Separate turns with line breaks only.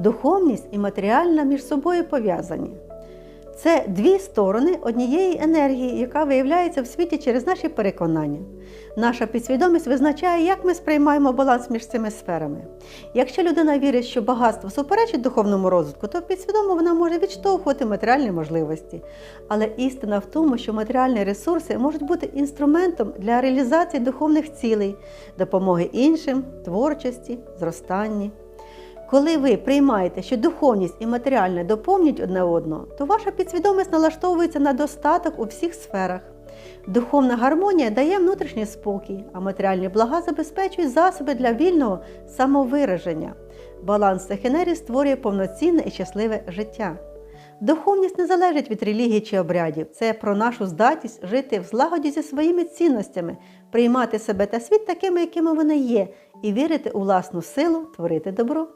Духовність і матеріальна між собою пов'язані. Це дві сторони однієї енергії, яка виявляється в світі через наші переконання. Наша підсвідомість визначає, як ми сприймаємо баланс між цими сферами. Якщо людина вірить, що багатство суперечить духовному розвитку, то підсвідомо вона може відштовхувати матеріальні можливості. Але істина в тому, що матеріальні ресурси можуть бути інструментом для реалізації духовних цілей, допомоги іншим, творчості, зростанні. Коли ви приймаєте, що духовність і матеріальне доповнюють одне одного, то ваша підсвідомість налаштовується на достаток у всіх сферах. Духовна гармонія дає внутрішній спокій, а матеріальні блага забезпечують засоби для вільного самовираження. Баланс цих енергій створює повноцінне і щасливе життя. Духовність не залежить від релігії чи обрядів. Це про нашу здатність жити в злагоді зі своїми цінностями, приймати себе та світ такими, якими вони є, і вірити у власну силу творити добро.